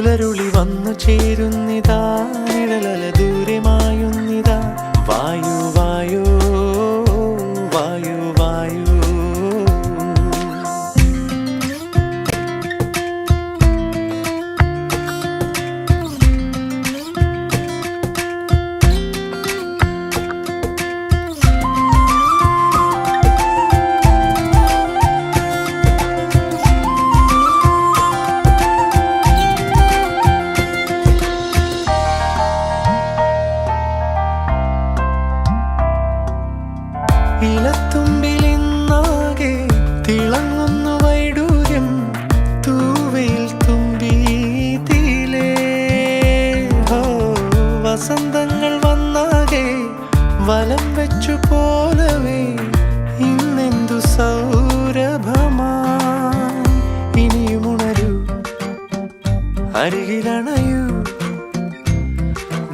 പുലരുളി വന്നു ചേരുന്നിതാ നിഴലല അരികിലണയൂ.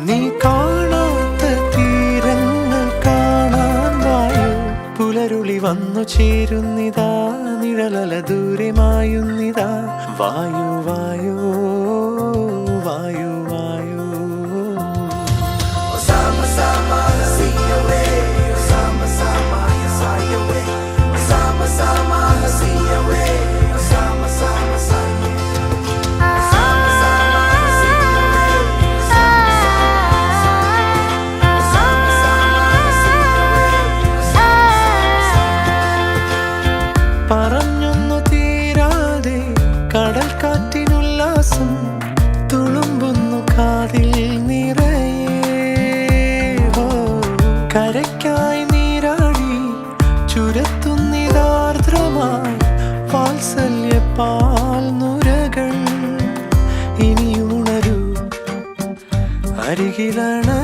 നീ കാണാത്ത തീരങ്ങൾ കാണാൻ വായു. പുലരുളി വന്നു ചേരുന്നിതാ നിഴലല ദൂരമായുന്നിതാ. വായു പറഞ്ഞൊന്നു തീരാതെ കടൽ കാറ്റിനുല്ലാസം തുളുമ്പുന്നു കാതിൽ നിറയെ. കരയ്ക്കായി നീരാടി ചുരത്തുന്നിതാർദ്രമായി വാത്സല്യ പാൽ നുരകൾ ഇനിയുണരൂ അരികിലണയൂ നീ